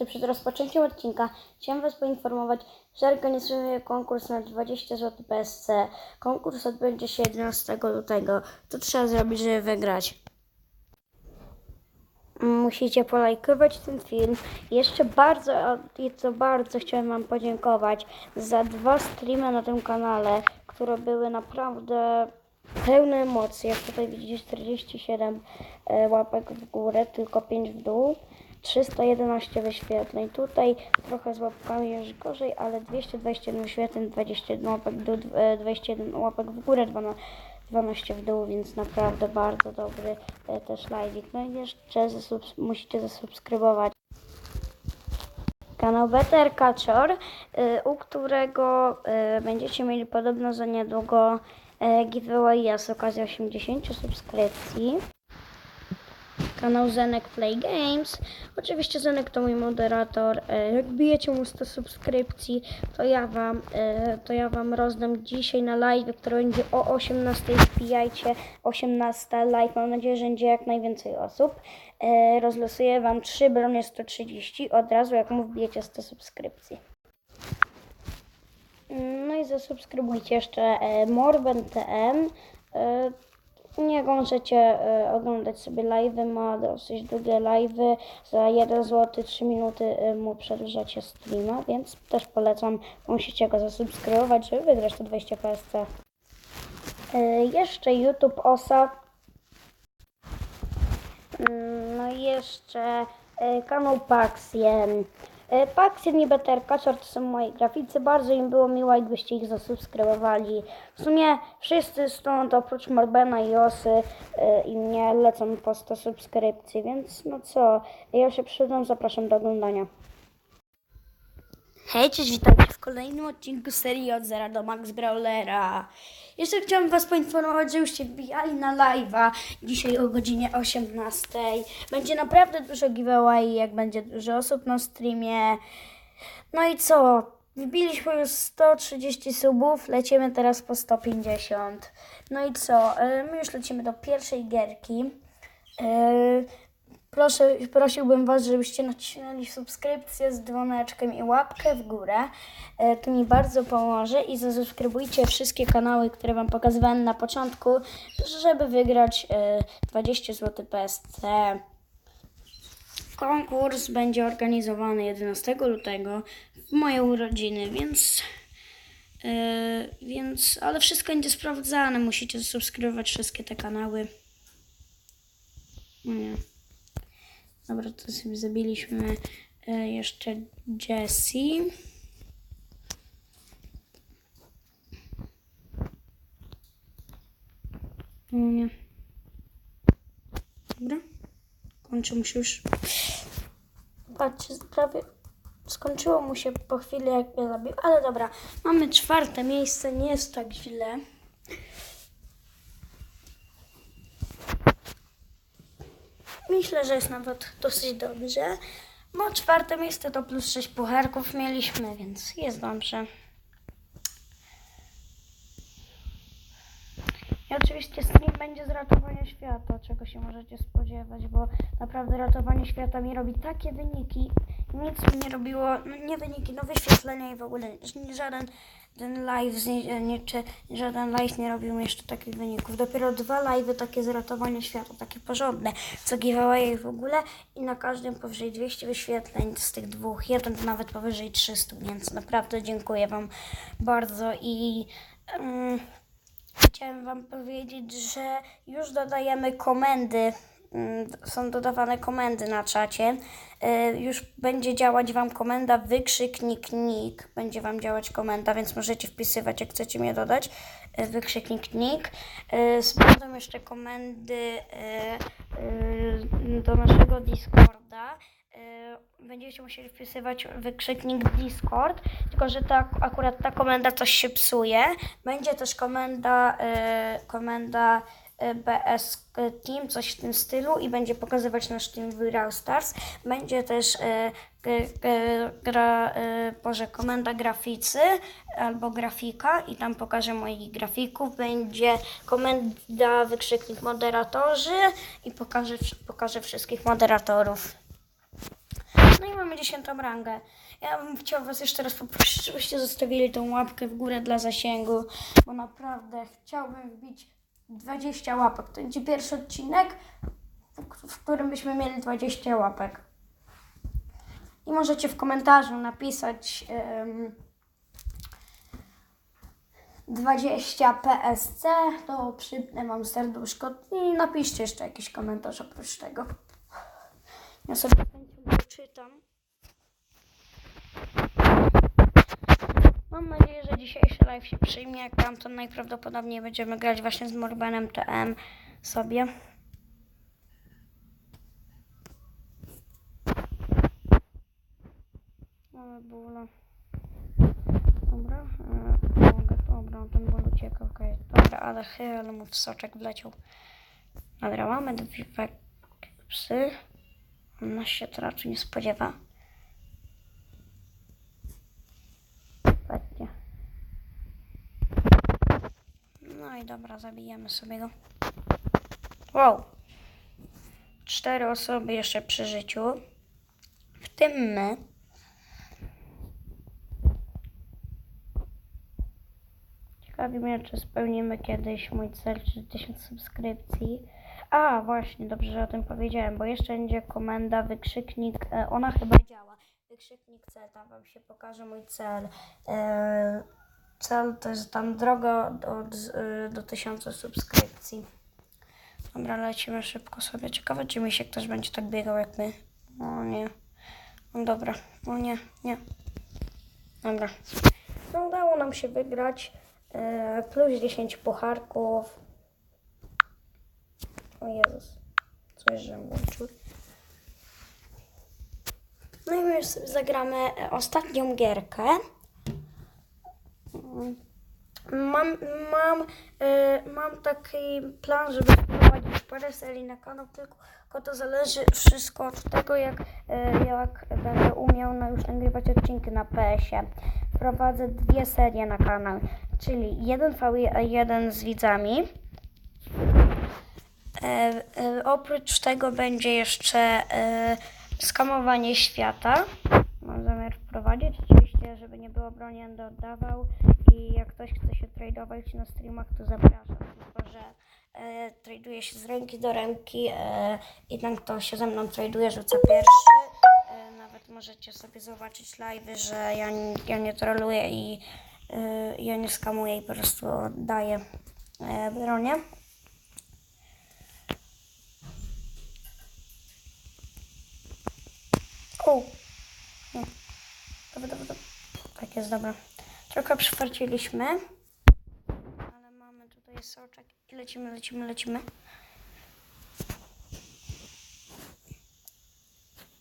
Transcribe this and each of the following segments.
że przed rozpoczęciem odcinka chciałem Was poinformować, że organizuję konkurs na 20 zł PSC. Konkurs odbędzie się 11 lutego. Co trzeba zrobić, żeby wygrać? Musicie polajkować ten film. Jeszcze bardzo, to bardzo chciałem Wam podziękować za dwa streamy na tym kanale, które były naprawdę pełne emocji. Jak tutaj widzicie 47 e, łapek w górę, tylko 5 w dół. 311 wyświetleń. Tutaj trochę z łapkami już gorzej, ale 221 wyświetleń, 21 łapek w dół, e, 21 łapek w górę, 12 12 w dół, więc naprawdę bardzo dobry e, też live'ik. No i jeszcze zasubs- musicie zasubskrybować kanał Better Catcher, y, u którego będziecie mieli podobno za niedługo y, giveaway z okazji 80 subskrypcji. Kanał Zenek Play Games. Oczywiście Zenek to mój moderator. E, Jak bijecie mu 100 subskrypcji, to ja wam, e, to ja wam rozdam dzisiaj na live, który będzie o 18. Wbijajcie 18 live. Mam nadzieję, że będzie jak najwięcej osób. E, Rozlosuję wam 3 bronie 130 od razu, jak mu wbijecie 100 subskrypcji. No i zasubskrybujcie jeszcze Morben TM. E, nie możecie e, oglądać sobie live'y, ma dosyć długie live'y. Za 1 zł 3 minuty e, mu przedłużacie streama, więc też polecam, musicie go zasubskrybować, żeby wygrać to 20 PSC. E, jeszcze YouTube OSA. Mm, No i jeszcze kanał Paxien. E, Paxien i Better Catcher to są moi graficy. Bardzo im było miło, jakbyście ich zasubskrybowali. W sumie wszyscy stąd, oprócz Morbena i Osy e, i mnie, lecą po 100 subskrypcji, więc no co, ja się przyszedłem, zapraszam do oglądania. Hej, cześć, witajcie w kolejnym odcinku serii od Zera do Max Brawlera. Jeszcze chciałam Was poinformować, że już się wbijali na live'a dzisiaj o godzinie 18. Będzie naprawdę dużo giveaway, jak będzie dużo osób na streamie. No i co? Wbiliśmy już 130 subów, lecimy teraz po 150. No i co? E, My już lecimy do pierwszej gierki. Proszę, prosiłbym Was, żebyście nacisnęli subskrypcję z dzwoneczkiem i łapkę w górę. E, To mi bardzo pomoże i zasubskrybujcie wszystkie kanały, które Wam pokazywałem na początku, żeby wygrać e, 20 zł PSC. Konkurs będzie organizowany 11 lutego w moje urodziny, więc, e, więc ale wszystko będzie sprawdzane. Musicie zasubskrybować wszystkie te kanały. No nie. Dobra, to sobie zabiliśmy e, jeszcze Jessie. No nie. Dobra. Kończy mu się już. Patrzcie, prawie skończyło mu się po chwili, jak mnie zabił. Ale dobra, mamy czwarte miejsce, nie jest tak źle. Myślę, że jest nawet dosyć dobrze. No, czwarte miejsce to plus 6 pucharków mieliśmy, więc jest dobrze. I oczywiście stream będzie z ratowania świata, czego się możecie spodziewać, bo naprawdę ratowanie świata mi robi takie wyniki. Nic mi nie robiło, no nie wyniki, no wyświetlenia i w ogóle żaden ten live, z nie, czy żaden live nie robił jeszcze takich wyników. Dopiero dwa live'y takie z ratowania świata, takie porządne, co giveaway w ogóle i na każdym powyżej 200 wyświetleń z tych dwóch, jeden to nawet powyżej 300, więc naprawdę dziękuję Wam bardzo i... mm, Chciałem Wam powiedzieć, że już dodajemy komendy. Mm, Są dodawane komendy na czacie. Y, Już będzie działać Wam komenda wykrzyknik nick. Będzie Wam działać komenda, więc możecie wpisywać, jak chcecie mnie dodać. y, Wykrzyknik nick. Y, Będą jeszcze komendy do naszego Discorda. Będziecie musieli wpisywać wykrzyknik Discord, tylko że ta, akurat ta komenda coś się psuje. Będzie też komenda, komenda BS Team, coś w tym stylu i będzie pokazywać nasz team w Brawl Stars. Będzie też g, gra, y, Boże, komenda graficy albo grafika i tam pokażę moich grafików. Będzie komenda wykrzyknik moderatorzy i pokażę, pokażę wszystkich moderatorów. No i mamy dziesiątą rangę. Ja bym chciała Was jeszcze raz poprosić, żebyście zostawili tą łapkę w górę dla zasięgu, bo naprawdę chciałbym wbić 20 łapek. To będzie pierwszy odcinek, w- którym byśmy mieli 20 łapek. I możecie w komentarzu napisać em, 20 PSC, to przypnę Wam serduszko i napiszcie jeszcze jakiś komentarz oprócz tego. Ja sobie z chęcią przeczytam. Mam nadzieję, dzisiejszy live się przyjmie. Jak tam, to najprawdopodobniej będziemy grać właśnie z Morbenem TM sobie. Mamy bóle. Dobra, e, mogę, dobra, ten ból ucieka, okej. Dobra, ale chyba, mu w soczek wleciał. Dobra, mamy dwie psy. Ona się to raczej nie spodziewa. Ładnie. No dobra, zabijemy sobie go. Wow. Cztery osoby jeszcze przy życiu. W tym my. Ciekawi mnie, czy spełnimy kiedyś mój cel 3000 subskrypcji. A, właśnie, dobrze, że o tym powiedziałem, bo jeszcze będzie komenda wykrzyknik, e, ona chyba działa. Wykrzyknik cel, tam wam się pokaże mój cel. E, cel to jest tam droga do, e, do 1000 subskrypcji. Dobra, lecimy szybko sobie. Ciekawe, czy mi się ktoś będzie tak biegał jak my. O nie. No dobra, o nie, nie. Dobra. No udało nam się wygrać. E, plus 10 pucharków. O Jezus. Coś, że włączył. No i my już sobie zagramy e, ostatnią gierkę. Mam, mam, e, mam taki plan, żeby wprowadzić parę serii na kanał, tylko, to zależy wszystko od tego, jak, e, jak będę umiał na już nagrywać odcinki na PS-ie. Wprowadzę dwie serie na kanał, czyli jeden V1 z widzami. E, e, oprócz tego będzie jeszcze e, skamowanie świata. Mam zamiar wprowadzić, oczywiście, żeby nie było broni, będę oddawał i jak ktoś chce się tradować na streamach, to zapraszam, tylko że e, traduję się z ręki do ręki e, i ten, kto się ze mną traduje, rzuca pierwszy. E, nawet możecie sobie zobaczyć live, że ja, ja nie troluję i e, ja nie skamuję i po prostu oddaję e, bronię. O! Dobra, dobra, dobra. Tak jest, dobra. Trochę przyfarciliśmy. Ale mamy tutaj soczek i lecimy, lecimy, lecimy.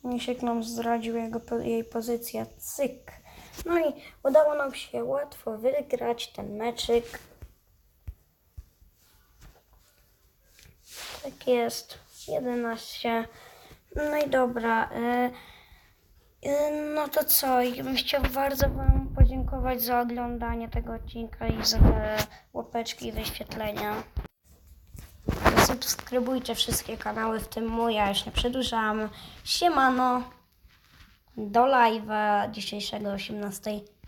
Misiek nam zdradził jego, jej pozycję. Cyk. No i udało nam się łatwo wygrać ten meczyk. Tak jest. 11. No i dobra. y, No to co? Ja bym chciał bardzo Wam podziękować za oglądanie tego odcinka i za te łapeczki i wyświetlenia. Subskrybujcie wszystkie kanały, w tym mój, ja już nie przedłużam. Siemano. Do live'a dzisiejszego 18.